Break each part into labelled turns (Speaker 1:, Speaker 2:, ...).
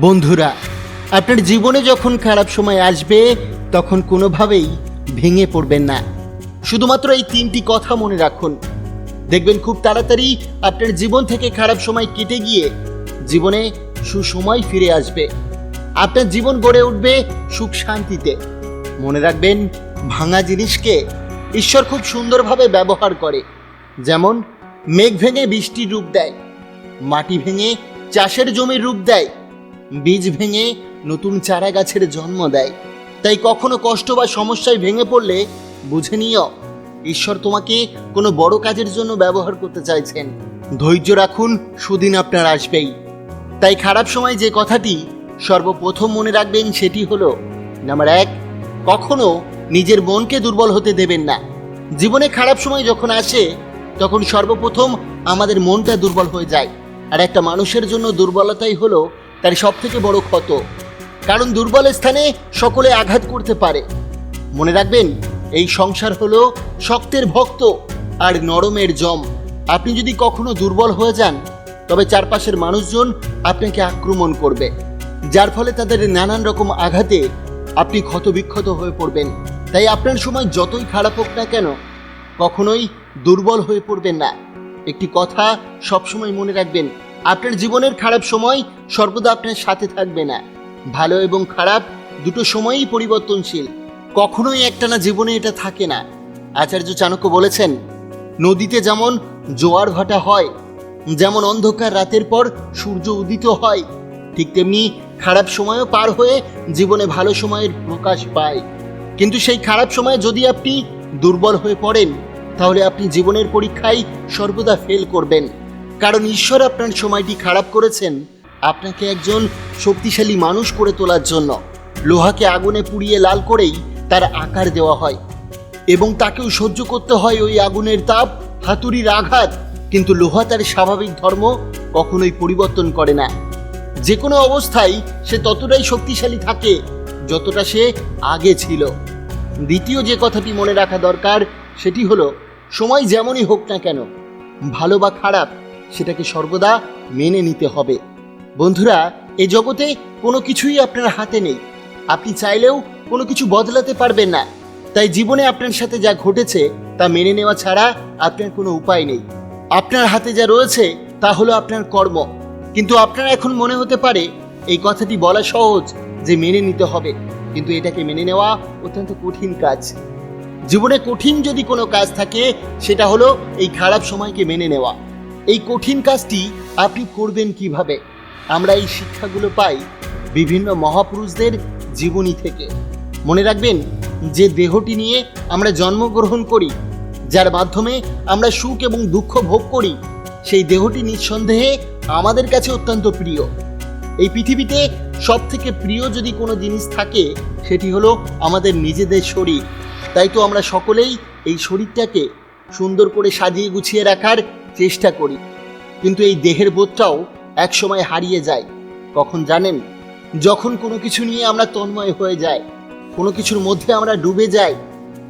Speaker 1: বন্ধুরা, আপনার জীবনে যখন খারাপ সময় আসবে, তখন কোনোভাবেই ভেঙে পড়বেন না। শুধুমাত্র এই তিনটি কথা মনে রাখুন। দেখবেন খুব তাড়াতাড়ি আপনার জীবন থেকে খারাপ সময় কেটে গিয়ে জীবনে সুসময় ফিরে আসবে। আপনার জীবন গড়ে উঠবে সুখ শান্তিতে। মনে রাখবেন, ভাঙা জিনিসকে ঈশ্বর খুব সুন্দরভাবে ব্যবহার করে। যেমন, মেঘ ভেঙে বৃষ্টির রূপ দেয়, মাটি ভেঙে চাষের জমির রূপ দেয় বীজ ভেঙে নতুন চারা গাছের জন্ম দেয়। তাই কখনো কষ্ট বা সমস্যায় ভেঙে পড়লে বুঝে নিও, ঈশ্বর তোমাকে কোনো বড় কাজের জন্য ব্যবহার করতে চাইছেন। ধৈর্য রাখুন, সুদিন আপনার আসবেই। তাই খারাপ সময় যে কথাটি সর্বপ্রথম মনে রাখবেন সেটি হলো, নাম্বার এক, কখনো নিজের মনকে দুর্বল হতে দেবেন না। জীবনে খারাপ সময় যখন আসে, তখন সর্বপ্রথম আমাদের মনটা দুর্বল হয়ে যায়। আর একটা মানুষের জন্য দুর্বলতাই হলো তার সব থেকে বড় ক্ষত। কারণ দুর্বল স্থানে সকলে আঘাত করতে পারে। মনে রাখবেন, এই সংসার হলো শক্তের ভক্ত আর নরমের জম। আপনি যদি কখনো দুর্বল হয়ে যান, তবে চারপাশের মানুষজন আপনাকে আক্রমণ করবে। যার ফলে তাদের নানান রকম আঘাতে আপনি ক্ষতবিক্ষত হয়ে পড়বেন। তাই আপনার সময় যতই খারাপ হোক না কেন, কখনোই দুর্বল হয়ে পড়বেন না। একটি কথা সবসময় মনে রাখবেন আপনার জীবনের খারাপ সময় সর্বদা আপনার সাথে থাকবে না। ভালো এবং খারাপ দুটো সময়ই পরিবর্তনশীল। কখনোই একটানা জীবনে এটা থাকে না। আচার্য চাণক্য বলেছেন, নদীতে যেমন জোয়ার ভাটা হয়, যেমন অন্ধকার রাতের পর সূর্য উদিত হয়, ঠিক তেমনি খারাপ সময়ও পার হয়ে জীবনে ভালো সময়ের প্রকাশ পায়। কিন্তু সেই খারাপ সময়ে যদি আপনি দুর্বল হয়ে পড়েন, তাহলে আপনি জীবনের পরীক্ষায় সর্বদা ফেল করবেন। কারণ ঈশ্বর আপনার সময়টি খারাপ করেছেন, আপনাকে একজন শক্তিশালী মানুষ করে তোলার জন্য। লোহাকে আগুনে পুড়িয়ে লাল করেই তার আকার দেওয়া হয়। এবং তাকেও সহ্য করতে হয় ওই আগুনের তাপ, হাতুড়ির আঘাত। কিন্তু লোহা তার স্বাভাবিক ধর্ম কখনোই পরিবর্তন করে না। যে কোনো অবস্থায় সে ততটাই শক্তিশালী থাকে যতটা সে আগে ছিল। দ্বিতীয় যে কথাটি মনে রাখা দরকার, সেটি হলো, সময় যেমনই হোক না কেন, ভালো বা খারাপ সেটাকে সর্বদা মেনে নিতে হবে। বন্ধুরা, এ জগতে কোনো কিছুই আপনার হাতে নেই। আপনি চাইলেও কোনো কিছু বদলাতে পারবেন না। তাই জীবনে আপনার সাথে যা ঘটেছে তা মেনে নেওয়া ছাড়া আপনার কোনো উপায় নেই। আপনার হাতে যা রয়েছে তা হলো আপনার কর্ম। কিন্তু আপনার এখন মনে হতে পারে এই কথাটি বলা সহজ যে মেনে নিতে হবে। কিন্তু এটাকে মেনে নেওয়া অত্যন্ত কঠিন কাজ। জীবনে কঠিন যদি কোনো কাজ থাকে, সেটা হলো এই খারাপ সময়কে মেনে নেওয়া। এই কঠিন কাজটি আপনি করবেন কীভাবে? আমরা এই শিক্ষাগুলো পাই বিভিন্ন মহাপুরুষদের জীবনী থেকে। মনে রাখবেন যে দেহটি নিয়ে আমরা জন্মগ্রহণ করি, যার মাধ্যমে আমরা সুখ এবং দুঃখ ভোগ করি, সেই দেহটি নিঃসন্দেহে আমাদের কাছে অত্যন্ত প্রিয়। এই পৃথিবীতে সব থেকে প্রিয় যদি কোনো জিনিস থাকে, সেটি হলো আমাদের নিজেদের শরীর। তাই তো আমরা সকলেই এই শরীরটাকে সুন্দর করে সাজিয়ে গুছিয়ে রাখার চেষ্টা করি। কিন্তু এই দেহের বোধটাও একসময় হারিয়ে যায়। কখন জানেন? যখন কোনো কিছু নিয়ে আমরা তন্ময় হয়ে যাই, কোনো কিছুর মধ্যে আমরা ডুবে যাই,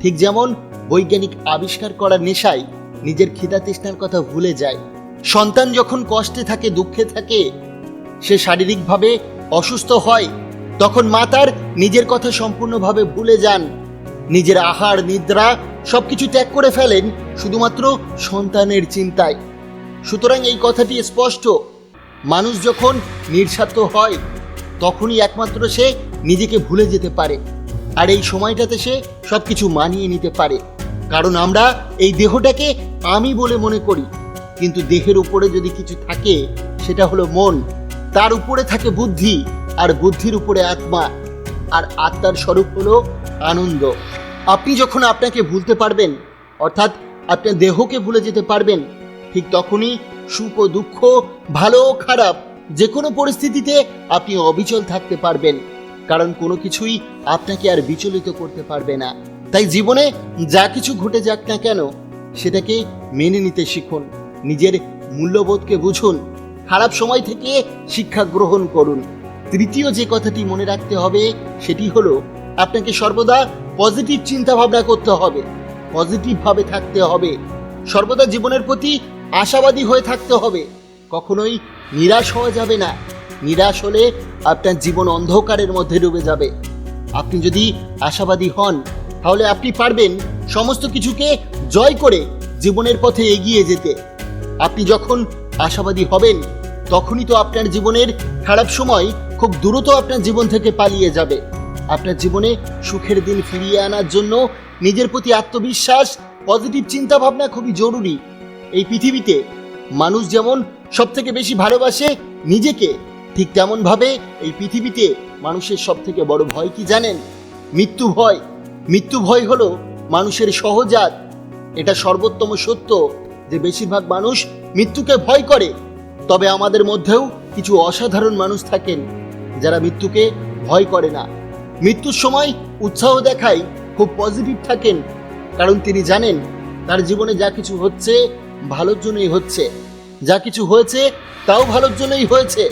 Speaker 1: ঠিক যেমন বৈজ্ঞানিক আবিষ্কার করার নেশায় নিজের খিদা তৃষ্ণার কথা ভুলে যায় সন্তান যখন কষ্টে থাকে, দুঃখে থাকে, সে শারীরিকভাবে অসুস্থ হয়, তখন মা তার নিজের কথা সম্পূর্ণভাবে ভুলে যান। নিজের আহার, নিদ্রা সবকিছু ত্যাগ করে ফেলেন শুধুমাত্র সন্তানের চিন্তায়। সুতরাং এই কথাটি স্পষ্ট। মানুষ যখন নির্স্বার্থ হয়, তখনই একমাত্র সে নিজেকে ভুলে যেতে পারে। আর এই সময়টাতে সে সব কিছু মানিয়ে নিতে পারে। কারণ আমরা এই দেহটাকে আমি বলে মনে করি। কিন্তু দেহের উপরে যদি কিছু থাকে, সেটা হলো মন। তার উপরে থাকে বুদ্ধি, আর বুদ্ধির উপরে আত্মা। আর আত্মার স্বরূপ হলো আনন্দ। আপনি যখন আপনাকে ভুলতে পারবেন, অর্থাৎ আপনার দেহকে ভুলে যেতে পারবেন, ঠিক তখনই সুখ ও দুঃখ, ভালো ও খারাপ যে কোনো পরিস্থিতিতে আপনি অবিচল থাকতে পারবেন। কারণ কোনো কিছুই আপনাকে আর বিচলিত করতে পারবে না। তাই জীবনে যা কিছু ঘটে যাক না কেন, সেটাকে মেনে নিতে শিখুন, নিজের মূল্যবোধকে বুঝুন, খারাপ সময় থেকে শিক্ষা গ্রহণ করুন। তৃতীয় যে কথাটি মনে রাখতে হবে, সেটি হলো আপনাকে সর্বদা পজিটিভ চিন্তা ভাবনা করতে হবে পজিটিভ ভাবে থাকতে হবে। সর্বদা জীবনের প্রতি আশাবাদী হয়ে থাকতে হবে। কখনোই নিরাশ হওয়া যাবে না। নিরাশ হলে আপনার জীবন অন্ধকারের মধ্যে ডুবে যাবে। আপনি যদি আশাবাদী হন, তাহলে আপনি পারবেন সমস্ত কিছুকে জয় করে জীবনের পথে এগিয়ে যেতে। আপনি যখন আশাবাদী হবেন, তখনই তো আপনার জীবনের খারাপ সময় খুব দ্রুত আপনার জীবন থেকে পালিয়ে যাবে। আপনার জীবনে সুখের দিন ফিরিয়ে আনার জন্য নিজের প্রতি আত্মবিশ্বাস পজিটিভ চিন্তা ভাবনা খুবই জরুরি। এই পৃথিবীতে মানুষ যেমন সব থেকে বেশি ভালোবাসে নিজেকে, ঠিক তেমন ভাবে এই পৃথিবীতে মানুষের সব থেকে বড় ভয় কি জানেন? মৃত্যু ভয়। মৃত্যু ভয় হলো মানুষের সহজাত। এটা সর্বোত্তম সত্য যে বেশিরভাগ মানুষ মৃত্যুকে ভয় করে। তবে আমাদের মধ্যেও কিছু অসাধারণ মানুষ থাকেন যারা মৃত্যুকে ভয় করে না। মৃত্যুর সময় উৎসাহ দেখায় খুব পজিটিভ থাকেন। কারণ তিনি জানেন তার জীবনে যা কিছু হচ্ছে ভালোর জন্যই হচ্ছে। যা কিছু হয়েছে তাও ভালোর জন্যই হয়েছে।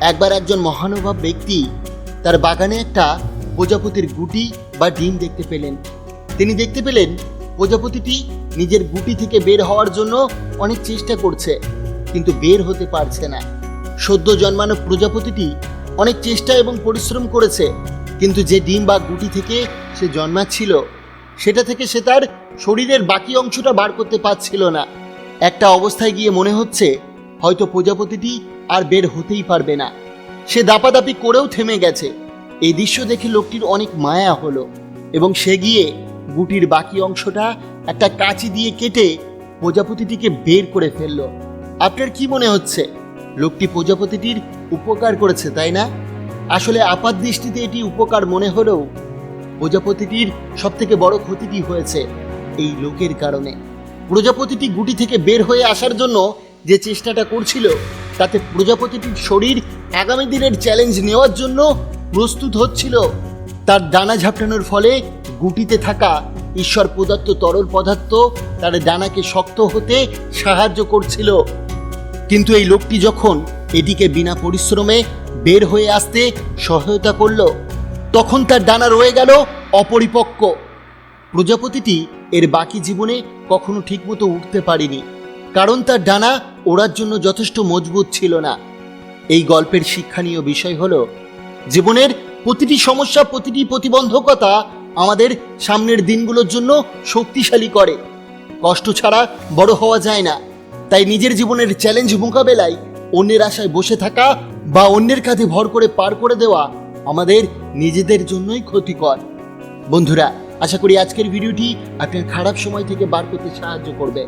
Speaker 1: একবার একজন মহানুভব ব্যক্তি তার বাগানে একটা প্রজাপতির গুটি বা ডিম দেখতে পেলেন। তিনি দেখতে পেলেন প্রজাপতিটি নিজের গুটি থেকে বের হওয়ার জন্য অনেক চেষ্টা করছে, কিন্তু বের হতে পারছে না। সদ্য জন্মানো প্রজাপতিটি অনেক চেষ্টা এবং পরিশ্রম করেছে। কিন্তু যে ডিম বা গুটি থেকে সে জন্মাচ্ছিল, সেটা থেকে সে তার শরীরের বাকি অংশটা বার করতে পারছিল না। একটা অবস্থায় গিয়ে মনে হচ্ছে, হয়তো প্রজাপতিটি আর বের হতেই পারবে না। সে দাপাদাপি করেও থেমে গেছে। এই দৃশ্য দেখে লোকটির অনেক মায়া হলো এবং সে গিয়ে গুটির বাকি অংশটা একটা কাঁচি দিয়ে কেটে প্রজাপতিটিকে বের করে ফেলল। আপনার কি মনে হচ্ছে? লোকটি প্রজাপতিটির উপকার করেছে, তাই না? আসলে আপাত দৃষ্টিতে এটি উপকার মনে হলেও প্রজাপতিটির সব থেকে বড় ক্ষতিটি হয়েছে এই লোকের কারণে। প্রজাপতিটি গুটি থেকে বের হয়ে আসার জন্য যে চেষ্টাটা করছিল, তাতে প্রজাপতিটির শরীর আগামী দিনের চ্যালেঞ্জ নেওয়ার জন্য প্রস্তুত হচ্ছিল। তার ডানা ঝাপটানোর ফলে গুটিতে থাকা ঈশ্বর প্রদত্ত তরল পদার্থ তার ডানাকে শক্ত হতে সাহায্য করছিল। কিন্তু এই লোকটি যখন এটিকে বিনা পরিশ্রমে বের হয়ে আসতে সহায়তা করল। তখন তার ডানা রয়ে গেল অপরিপক্ক। প্রজাপতিটি এর বাকি জীবনে কখনো ঠিকমতো উঠতে পারেনি, কারণ তার ডানা ওড়ার জন্য যথেষ্ট মজবুত ছিল না। এই গল্পের শিক্ষণীয় বিষয় হল, জীবনের প্রতিটি সমস্যা, প্রতিটি প্রতিবন্ধকতা আমাদের সামনের দিনগুলোর জন্য শক্তিশালী করে। কষ্ট ছাড়া বড় হওয়া যায় না, তাই নিজের জীবনের চ্যালেঞ্জ মোকাবেলায় অন্যের আশায় বসে থাকা বা অন্যের কাঁধে ভর করে পার করে দেওয়া আমাদের নিজেদের জন্যই ক্ষতিকর। বন্ধুরা, আশা করি আজকের ভিডিওটি আপনার খারাপ সময় থেকে বার করতে সাহায্য করবে।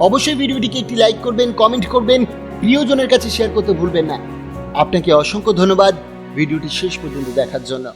Speaker 1: অবশ্যই ভিডিওটিকে একটি লাইক করবেন, কমেন্ট করবেন, প্রিয়জনের কাছে শেয়ার করতে ভুলবেন না। আপনাকে অসংখ্য ধন্যবাদ ভিডিওটি শেষ পর্যন্ত দেখার জন্য।